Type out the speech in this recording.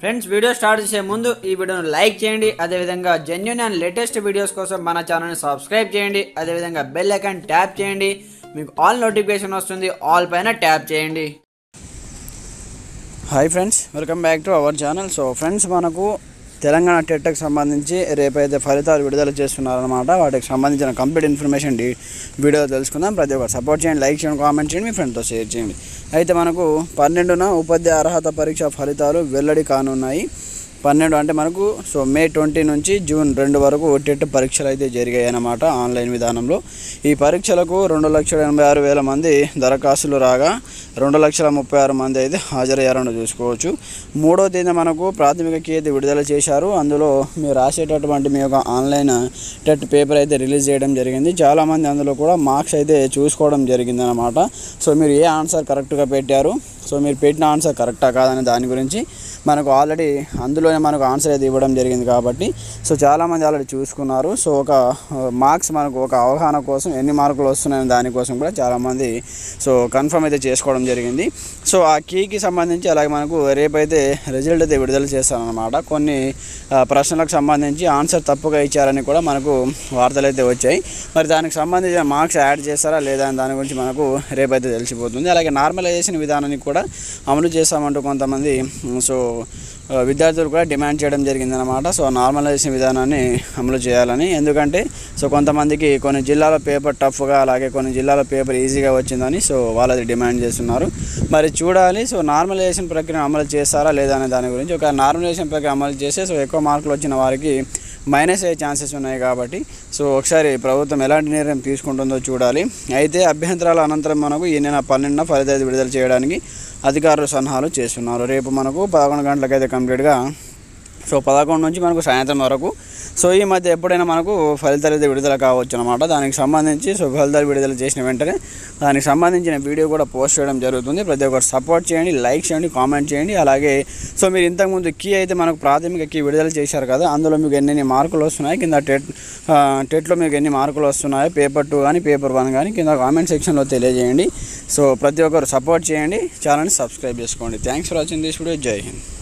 Friends video start చేసే ముందు ఈ వీడియోను లైక్ చేయండి. అదేవిధంగా జెన్యున్ అండ్ లేటెస్ట్ వీడియోస్ కోసం మన ఛానల్ని సబ్స్క్రైబ్ చేయండి. అదేవిధంగా బెల్ ఐకాన్ ట్యాప్ చేయండి. మీకు ఆల్ నోటిఫికేషన్ వస్తుంది. ఆల్ పైన ట్యాప్ చేయండి. Hi friends welcome back to our channel so friends మనకు తెలంగాణ టెట్కి సంబంధించి రేపైతే ఫలితాలు విడుదల చేస్తున్నారనమాట వాటికి సంబంధించిన కంప్లీట్ ఇన్ఫర్మేషన్ వీడియో తెలుసుకుందాం. ప్రతి ఒక్కరు సపోర్ట్ చేయండి లైక్ చేయండి కామెంట్ చేయండి మీ ఫ్రెండ్తో షేర్ చేయండి. అయితే మనకు పన్నెండున ఉపాధ్యాయ అర్హత పరీక్ష ఫలితాలు వెల్లడి కానున్నాయి. పన్నెండు అంటే మనకు సో మే ట్వంటీ నుంచి జూన్ రెండు వరకు టెట్ పరీక్షలు అయితే జరిగాయి అన్నమాట ఆన్లైన్ విధానంలో. ఈ పరీక్షలకు రెండు లక్షల ఎనభై ఆరు వేల మంది దరఖాస్తులు రాగా రెండు లక్షల ముప్పై ఆరు మంది అయితే హాజరయ్యారని చూసుకోవచ్చు. మూడో తేదీ మనకు ప్రాథమిక కీ విడుదల చేశారు. అందులో మీరు రాసేటటువంటి మీ యొక్క ఆన్లైన్ టెట్ పేపర్ అయితే రిలీజ్ చేయడం జరిగింది. చాలామంది అందులో కూడా మార్క్స్ అయితే చూసుకోవడం జరిగిందనమాట సో మీరు ఏ ఆన్సర్ కరెక్ట్గా పెట్టారు? సో మీరు పెట్టిన ఆన్సర్ కరెక్టా కాదనే దాని గురించి మనకు ఆల్రెడీ అందులో అందులోనే మనకు ఆన్సర్ అయితే ఇవ్వడం జరిగింది కాబట్టి సో చాలామంది ఆల్రెడీ చూసుకున్నారు. సో ఒక మార్క్స్ మనకు ఒక అవగాహన కోసం ఎన్ని మార్కులు వస్తున్నాయని దానికోసం కూడా చాలామంది సో కన్ఫర్మ్ అయితే చేసుకోవడం జరిగింది. సో ఆ కీకి సంబంధించి అలాగే మనకు రేపైతే రిజల్ట్ అయితే విడుదల చేస్తారనమాట కొన్ని ప్రశ్నలకు సంబంధించి ఆన్సర్ తప్పుగా ఇచ్చారని కూడా మనకు వార్తలు అయితే వచ్చాయి. మరి దానికి సంబంధించిన మార్క్స్ యాడ్ చేస్తారా లేదా అని దాని గురించి మనకు రేపైతే తెలిసిపోతుంది. అలాగే నార్మలైజేషన్ విధానాన్ని కూడా అమలు చేస్తామంటూ కొంతమంది సో విద్యార్థులు కూడా డిమాండ్ చేయడం జరిగిందనమాట సో నార్మలైజేషన్ విధానాన్ని అమలు చేయాలని. ఎందుకంటే సో కొంతమందికి కొన్ని జిల్లాల పేపర్ టఫ్గా అలాగే కొన్ని జిల్లాల పేపర్ ఈజీగా వచ్చిందని సో వాళ్ళది డిమాండ్ చేస్తున్నారు. మరి చూడాలి సో నార్మలైజేషన్ ప్రక్రియ అమలు చేస్తారా లేదా అనే దాని గురించి. ఒక నార్మలైజేషన్ ప్రక్రియ అమలు చేస్తే సో ఎక్కువ మార్కులు వచ్చిన వారికి మైనస్ అయ్యే ఛాన్సెస్ ఉన్నాయి కాబట్టి సో ఒకసారి ప్రభుత్వం ఎలాంటి నిర్ణయం తీసుకుంటుందో చూడాలి. అయితే అభ్యంతరాల అనంతరం మనకు ఈ నెల పన్నెండున ఫలితాలు విడుదల చేయడానికి అధికారులు సన్నాహాలు చేస్తున్నారు. రేపు మనకు పదకొండు గంటలకైతే కంప్లీట్గా సో పదకొండు నుంచి మనకు సాయంత్రం వరకు. సో ఈ మధ్య ఎప్పుడైనా మనకు ఫలితాలు అయితే విడుదల కావచ్చు అనమాట దానికి సంబంధించి సో ఫలితాలు విడుదల చేసిన వెంటనే దానికి సంబంధించిన వీడియో కూడా పోస్ట్ చేయడం జరుగుతుంది. ప్రతి ఒక్కరు సపోర్ట్ చేయండి లైక్ చేయండి కామెంట్ చేయండి. అలాగే సో మీరు ఇంతకుముందు కీ అయితే మనకు ప్రాథమిక కీ విడుదల చేశారు కదా అందులో మీకు ఎన్ని మార్కులు వస్తున్నాయి? కింద టెట్ టెట్లో మీకు ఎన్ని మార్కులు వస్తున్నాయి? పేపర్ టూ కానీ పేపర్ వన్ కానీ కింద కామెంట్ సెక్షన్లో తెలియజేయండి. సో ప్రతి ఒక్కరు సపోర్ట్ చేయండి. ఛానల్ని సబ్స్క్రైబ్ చేసుకోండి. Thanks for watching this video. Jai Hind.